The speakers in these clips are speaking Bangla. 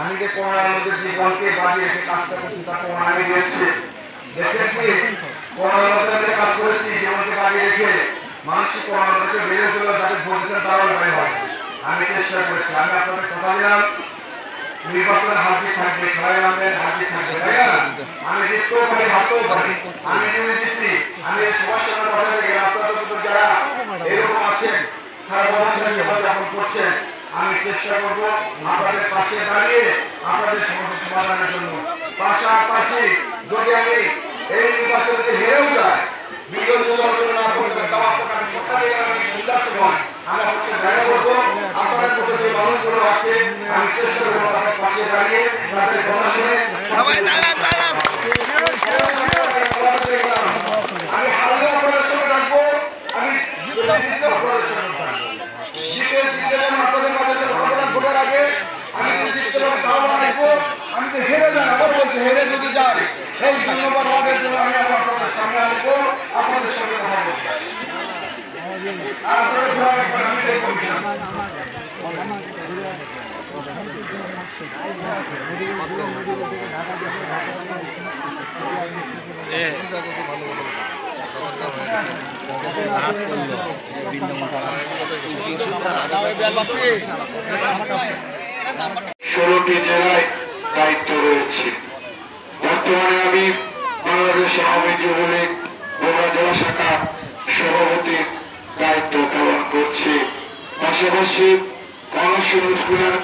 আমি যে করোনার মধ্যে জীবনকে বাড়িয়ে রেখে কাজটা করছি তার প্রমাণ আমি দিয়েছি। দেখেছি? করোনার মধ্যে কাজ করেছি, জীবনকে বাড়িয়ে রেখে মানুষকে করোনার মধ্যে বেড়ে চলে যাদের ভবিষ্যৎ তারাও হয়। আমি চেষ্টা করেছি। আমি আপনাদের কথা দিলাম। নির্বাচনের হাতে থাকবে না? আমি এরকম আছেন জীবনযাপন করছেন, আমি চেষ্টা করব আপনাদের পাশে দাঁড়িয়ে আপনাদের সমস্যা সমাধানের জন্য। পাশাপাশি যদি আমি এই নির্বাচনকে হেরেও যাই বিগত না করতে তাও আপনাকে কথা দিয়ে আমি সুন্দর আমি দেখা করব আপনাদের মতো যে মানুষগুলো আছে আমি চেষ্টা করব তাদের পাশে দাঁড়িয়ে তাদের কথা শুনে সবাই দাঁড়ান দাঁড়ান। আমি হারলে আপনাদের সঙ্গে থাকব আমি জিতলে আপনাদের সঙ্গে থাকব। জিতে জিতে যেন আপনাদের মাঝে এসে কথা বলার আগে আমি যদি জিততে পারি তাও রাখব। আমি তো হেরে যান আবার বলছি হেরে যদি যাই এই নম্বর ওয়ার্ডের জন্য আমি আবার আপনাদের সামনে আসব আপনাদের সঙ্গে কথা বলব আর আপনাদের দোয়া রাখবেন, আমি দেখব ষোলোটি জেলায় দায়িত্ব রয়েছে। বর্তমানে আমি বাংলাদেশ আওয়ামী যুবলীগ বগুড়া জেলা শাখা করছি পাশাপাশি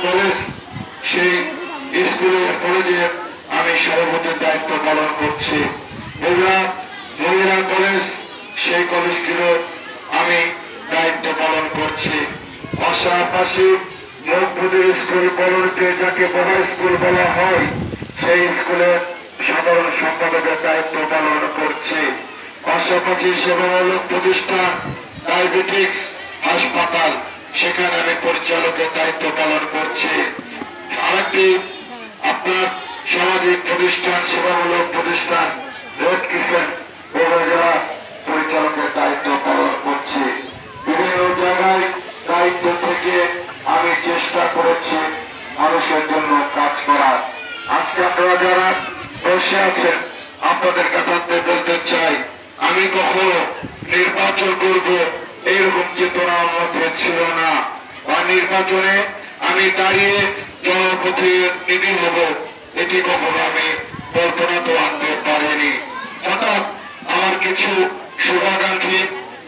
কলেজ সেই স্কুলের কলেজের আমি সভাপতির দায়িত্ব পালন করছি। মহিলা কলেজ সেই কলেজগুলো আমি দায়িত্ব পালন করছি। পাশাপাশি মুখপুদের স্কুল কলোনিতে যাকে বড় স্কুল বলা হয়, সেই স্কুলের সাধারণ সম্পাদকের দায়িত্ব পালন করছে। পাশাপাশি সেবামূলক প্রতিষ্ঠান ডায়াবেটিক্স হাসপাতাল, সেখানে আমি পরিচালকের দায়িত্ব পালন করছি। আরেকটি আপনার সামাজিক প্রতিষ্ঠান, সেবামূলক প্রতিষ্ঠান, রোড কিচেন বগুড়া পরিচালকের দায়িত্ব পালন করছি। বিভিন্ন জায়গায় দায়িত্ব থেকে আমি চেষ্টা করেছি মানুষের জন্য কাজ করার। আজকে আপনারা যারা বসে আছেন, আপনাদের কাছে বলতে চাই, আমি কখনো নির্বাচন করব এরকম চেতনা মধ্যে ছিল না। বা নির্বাচনে আমি দাঁড়িয়ে জনপ্রতিনিধি হব, এটি কখনো আমি কল্পনা তো আনতে পারিনি। হঠাৎ আমার কিছু শুভাকাঙ্ক্ষী,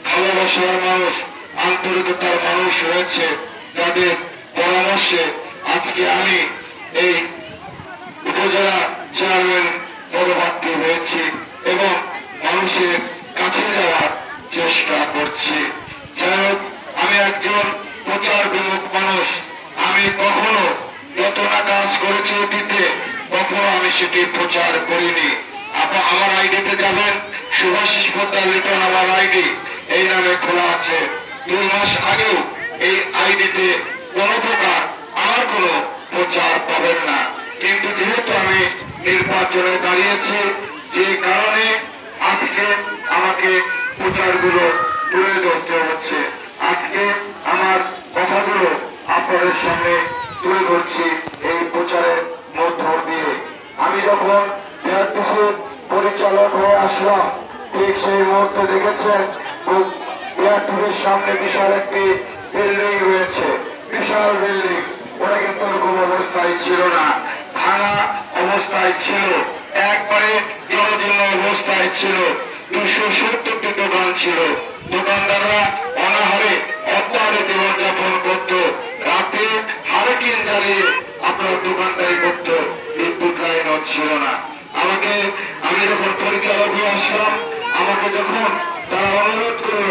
ভালোবাসার মানুষ, আন্তরিকতার মানুষ রয়েছে, যাদের পরামর্শে আজকে আমি এই উপজেলা চেয়ারম্যান পদপ্রার্থী হয়েছি এবং মানুষের কাছে যাওয়ার চেষ্টা করছি। আমি একজন প্রচার বিমুখ মানুষ। আমি কখনো যত না কাজ করেছি অতীতে, কখনো আমি সেটি প্রচার করিনি। আপনি আমার আইডিতে যাবেন, সুভাষিস পোদ্দার লিটন আমার আইডি। এই নামে খোলা আছে। দুই মাস আগেও এই আইডিতে কোনো প্রকার আমার কোনো প্রচার পাবেন না। কিন্তু যেহেতু আমি নির্বাচনে দাঁড়িয়েছি, যে কারণে আজকে আমাকে প্রচারগুলো তুলে ধরতে হচ্ছে আজকে আমার কথাগুলো আপনাদের সামনে তুলে ধরছি এই প্রচারের মধ্য দিয়ে। আমি যখন পরিচালক হয়ে আসলাম, ঠিক সেই মুহূর্তে দেখেছেন বিআরটিসির সামনে বিশাল একটি বিল্ডিং রয়েছে। বিশাল বিল্ডিং। ওরা কিন্তু ওরকম অবস্থায় ছিল না। ভাঙা অবস্থায় ছিল। একবারে জনজীর্ণ অবস্থায় ছিল। দুশো সত্তরটি দোকান ছিল। দোকানদাররা অনাহারে অত্যাহারে জীবনযাপন করত রাতে হারিকেন জ্বালিয়ে আপনার দোকানদারি করত বিদ্যুৎ লাইনও ছিল না আমাকে আমি যখন পরিচালক হয়ে আসলাম আমাকে যখন তারা অনুরোধ করল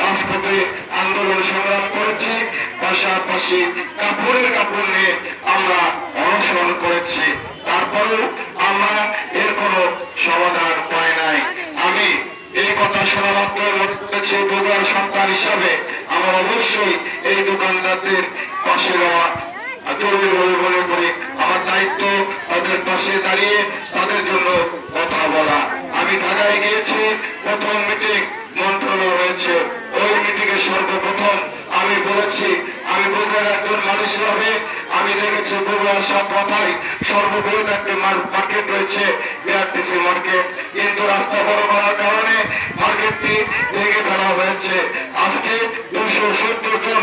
রাজপথে আন্দোলন সংগ্রাম করেছি, পাশাপাশি কাপড়ের কাপড় নিয়ে আমরা অনশন করেছি। তারপরেও আমরা এর কোনো সমাধান পাই নাই। আমি এই কথা শোনা মাত্র হচ্ছে বগুড়ার সন্তান হিসাবে আমার অবশ্যই এই দোকানদারদের পাশে দেওয়া জরুরি বলে মনে করি। আমার দায়িত্ব তাদের পাশে দাঁড়িয়ে তাদের জন্য কথা বলা। আমি ঢাকায় গিয়েছি, প্রথম মিটিং মন্ত্রণালয় রয়েছে। ওই মিটিংয়ে সর্বপ্রথম আমি বলেছি, আমি বগুড়ার একজন মানুষ হিসাবে আমি দেখেছি বগুড়ার সব কথাই সর্ববৃহৎ একটি মার্কেট রয়েছে, বিআরটিসি মার্কেট কিন্তু রাস্তা বড় করার কারণে মার্কেটটি ভেঙে ফেলা হয়েছে। আজকে দুশো সত্তর জন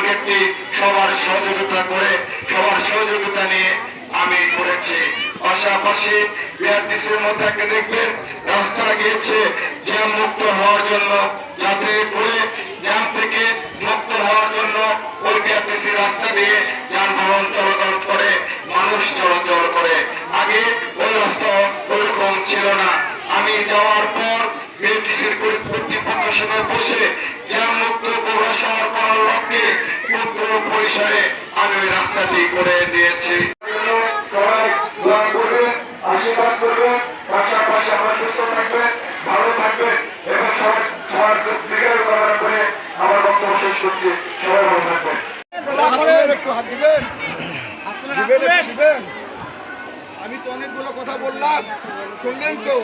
মার্কেটটি সবার সহযোগিতা করে, সবার সহযোগিতা নিয়ে আমি করেছি। পাশাপাশি বিআরটিসির মধ্যে একটা দেখবেন, রাস্তা গিয়েছে জ্যাম মুক্ত হওয়ার জন্য। যাতে করে জ্যাম থেকে মুক্ত হওয়ার জন্য ওই বিআরটিসি রাস্তা দিয়ে যানবাহন চলাচল করে, মানুষ চলাচল করে। আগে ওই রাস্তা ওইরকম ছিল না। আমি যাওয়ার পর বিএনটিসির কর্তৃপক্ষের সঙ্গে বসে জ্যাম মুক্ত পৌর করার লক্ষ্যে মুক্ত পরিসরে আমি ওই রাস্তাটি করে দিয়েছি সবাই দোয়া করবেন আশীর্বাদ করবেন পাশাপাশি আমরা সুস্থ থাকবেন ভালো থাকবেন এবং সবাই সবার দীর্ঘ করার করে আমার বক্তব্য শেষ করছি সবাই ভালো থাকবেন একটু হাত দিবেন। দিবেন একটু আমি তো অনেকগুলো কথা বললাম শুনলেন তো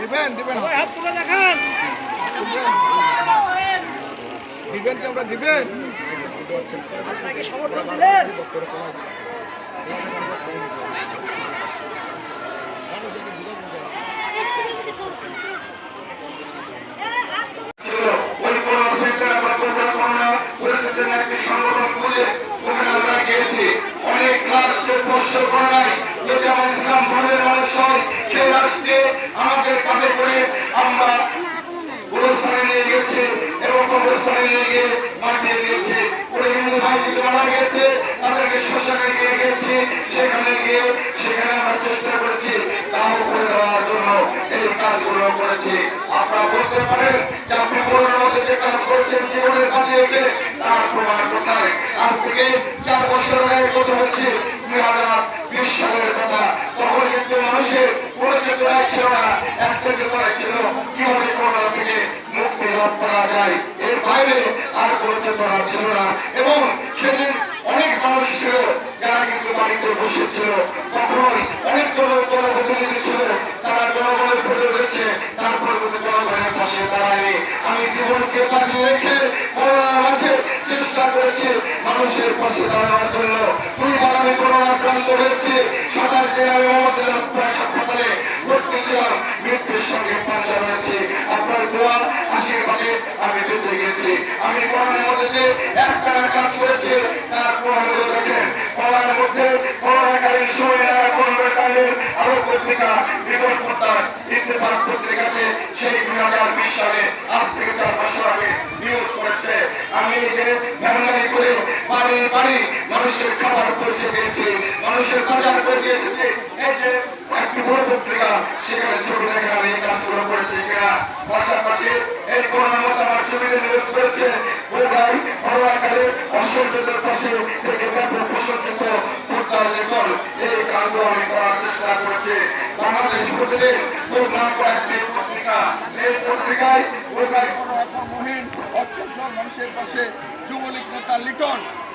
দিবেন। দিবেন হাত তুলে দেখান। দিবেন কি আমরা দিবেন? সমর্থন দিলেন? অনেক প্রশ্ন করা নাই। যদি আমার ইসলাম ধর্মের প্রমাণ কোথায়? আজ লাভ করা যায়। এর বাইরে আর কোনো চেতনা না। এবং সেদিন অনেক মানুষ ছিল যারা কিন্তু বাড়িতে বসেছিল তখন অনেক জন জনপ্রতিনিধি মানুষের পাশে দাঁড়ানোর জন্য দুইবার আমি করোনা আক্রান্ত হয়েছি। সাঁতারকে আমি মমতা হাসপাতালে ভর্তি মৃত্যুর সঙ্গে পাঞ্জা রয়েছে। আপনার দোয়া, আশীর্বাদে আমি বেঁচে গেছি। আমি করোনার মধ্যে যে একটা কাজ করেছি। তার প্রমাণগুলো দেখেন করোনার মধ্যে করোনাকালীন সময় নানা করোনাকালীন আরও পত্রিকা বিগত পত্রিকা, ইত্তেফাক পত্রিকাতে সেই দুই হাজার বিশ সালে, আজ থেকে চার বছর আগে নিউজ করেছে। আমি যে ভ্যানগাড়ি করে বাড়ি বাড়ি মানুষের খাবার পৌঁছে দিয়েছি মানুষের বাজার দিয়ে এসেছি। এই যে একটি বড় পত্রিকা সেখানে ছবি দেখে আমি এই কাজগুলো করেছি কিনা? পাশাপাশি এই করোনার মধ্যে ছবিতে নিউজ করেছে। বোধহয় করোনাকালে অসংখ্যদের পাশে থেকে ব্যাপক প্রশংসিত ফুটবল লেখল এই কাজগুলো আমি করার চেষ্টা করেছি। বাংলাদেশ প্রতিদিন তোর নাম করা একটি পত্রিকা। এই পত্রিকায় বোধহয় মহিন অর্থ মানুষের পাশে যুবলীগ নেতা লিটন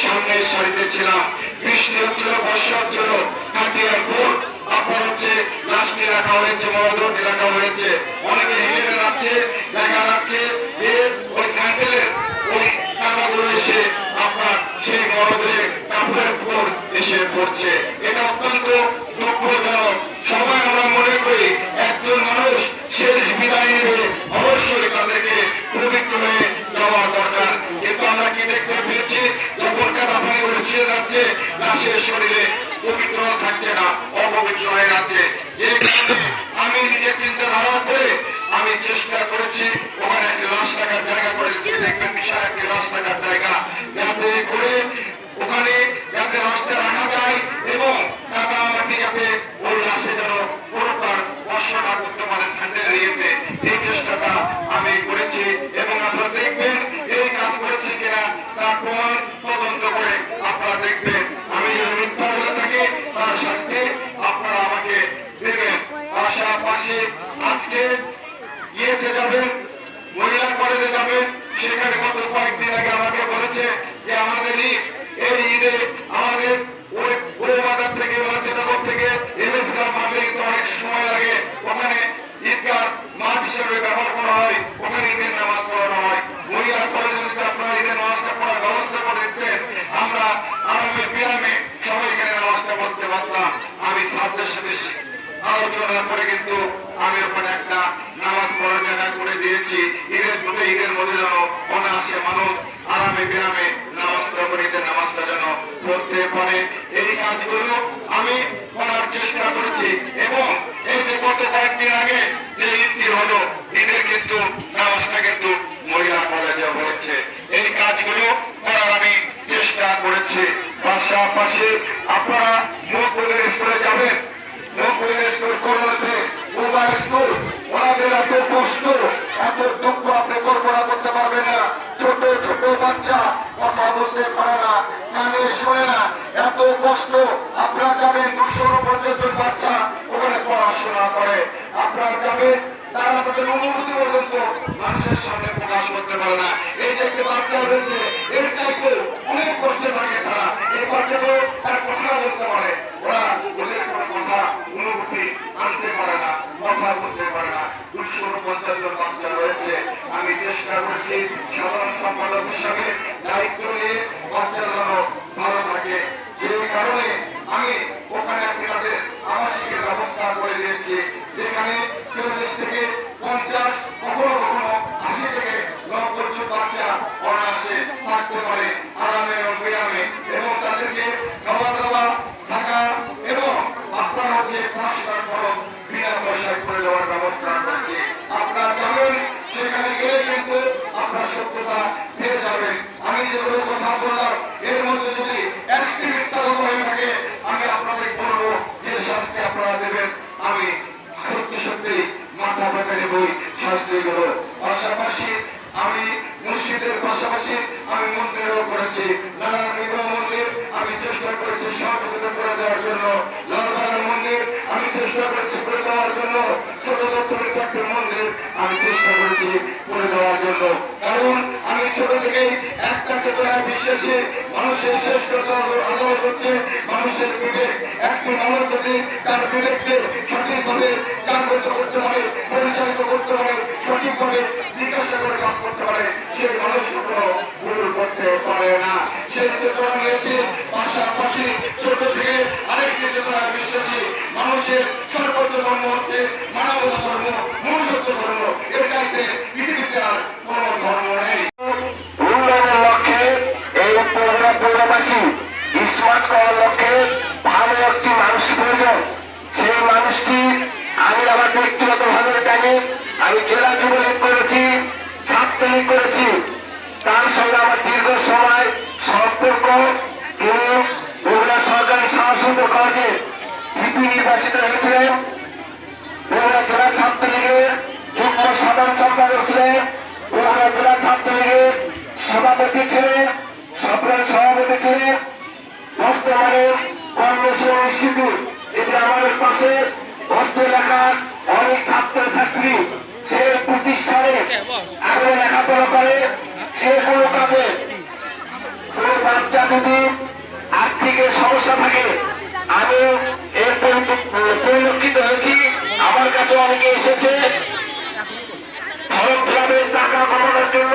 সামনের সারিতে ছিলাম। বৃষ্টি হচ্ছিল বর্ষার জন্য কাটিয়ার ফুট আপনার হচ্ছে লাশটি রাখা হয়েছে মরদটি রাখা হয়েছে অনেকে হেঁটে যাচ্ছে দেখা যাচ্ছে যে ওই কাটেলের ওই টাকাগুলো এসে আপনার সেই মরদের কাপড়ের ফুট এসে পড়ছে। এটা অত্যন্ত দুঃখজনক। সবাই আমরা মনে করি, একজন মানুষ শেষ বিদায় নিয়ে অবশ্যই তাদেরকে পবিত্র enjoy ইয়েতে যাবেন মহিলা কলেজে যাবেন সেখানে গত কয়েকদিন আগে আমাকে বলেছে যে আমাদেরই এই ঈদে আমাদের আলোচনা করে কিন্তু আমি ওখানে একটা নামাজ পড়া করে দিয়েছি। ঈদের মধ্যে ঈদের মধ্যে যেন অনায়াসে মানুষ আরামে বিরামে নামাজটা করে ঈদের নামাজটা যেন পড়তে পারে। এই কাজগুলো আমি করার চেষ্টা করেছি করে না এত কষ্ট আপনার গ্রামে দুশো পর্যন্ত বাচ্চা ওখানে পড়াশোনা করে। আপনার গ্রামে তারা আমাদের অনুভূতি পর্যন্ত মানুষের সামনে প্রকাশ করতে পারে না। এই যে একটি বাচ্চা রয়েছে এর চাইতে অনেক কষ্টের মাঝে তারা। এই বাচ্চাকে তার কথা বলতে Yeah. মানুষের বিবেক একজন আল্লাহ যদি তার বিবেককে সঠিকভাবে জাগ্রত করতে পারে পরিচালিত করতে পারে সঠিকভাবে জিজ্ঞাসা করে কাজ করতে পারে সে মানুষ কোনো ভুল করতে পারে না সে সে সভাপতি ছিলেন সফরের সভাপতি ছিলেন বর্তমানে বাচ্চা যদি আর্থিকের সমস্যা থাকে, আমি পরিলক্ষিত হয়েছি, আমার কাছে অনেকে এসেছে। ফরম টাকা কমানোর জন্য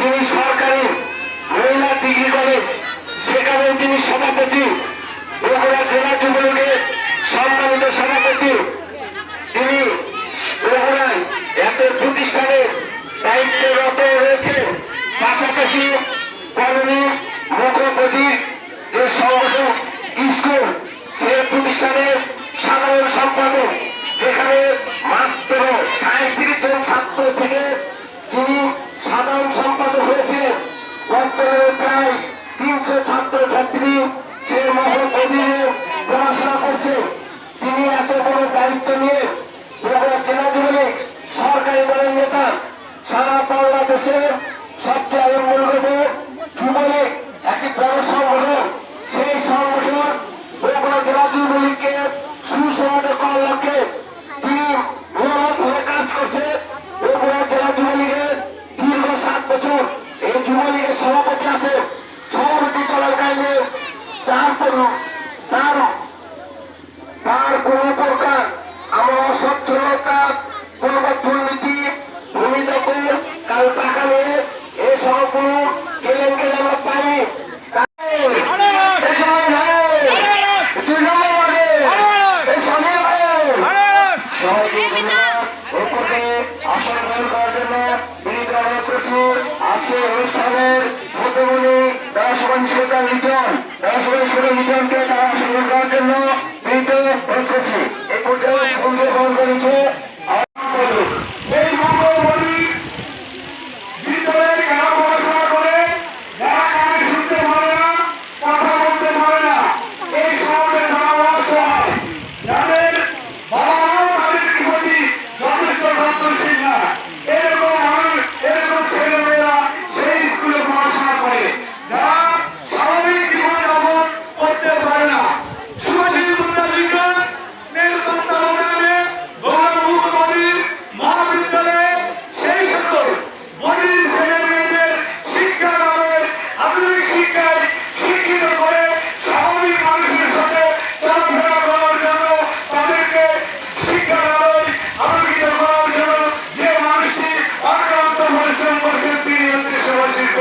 তিনি সরকারি, মহিলা ডিগ্রি কলেজ সেখানে তিনি সভাপতি। বগুড়া জেলা যুবলীগের সম্মানিত সভাপতি। তিনি বগুড়ায় এত প্রতিষ্ঠানের দায়িত্বরত রয়েছে। পাশাপাশি কলোনি মুখপতি যে সংগঠন, স্কুল, সে প্রতিষ্ঠানের সাধারণ সম্পাদক, যেখানে মাত্র সাঁত্রিশ জন ছাত্র থেকে তিনি সাধারণ সম্পাদক হয়েছিলেন বর্তমানে প্রায় তিনশো ছাত্র ছাত্রী সে মহল অধীনে পড়াশোনা করছে। তিনি এত বড় দায়িত্ব নিয়ে বগুড়া জেলা যুবলীগ সরকারি দলের নেতা সারা বাংলাদেশে সবচেয়ে আলম্বরগত যুবলীগ, একটি বড় সংগঠন। সেই সংগঠন বগুড়া জেলা যুবলীগকে সুসংগঠিত করার লক্ষ্যে তিনি নিয়মিতভাবে কাজ করছে। বগুড়া জেলা যুবলীগের দীর্ঘ সাত বছর এই যুবলীগের সভাপতি চলাকালীন তার কোনো তার তার কোনো প্রকার আমার অসচ্ছলতা কোন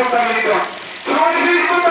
ったメリット。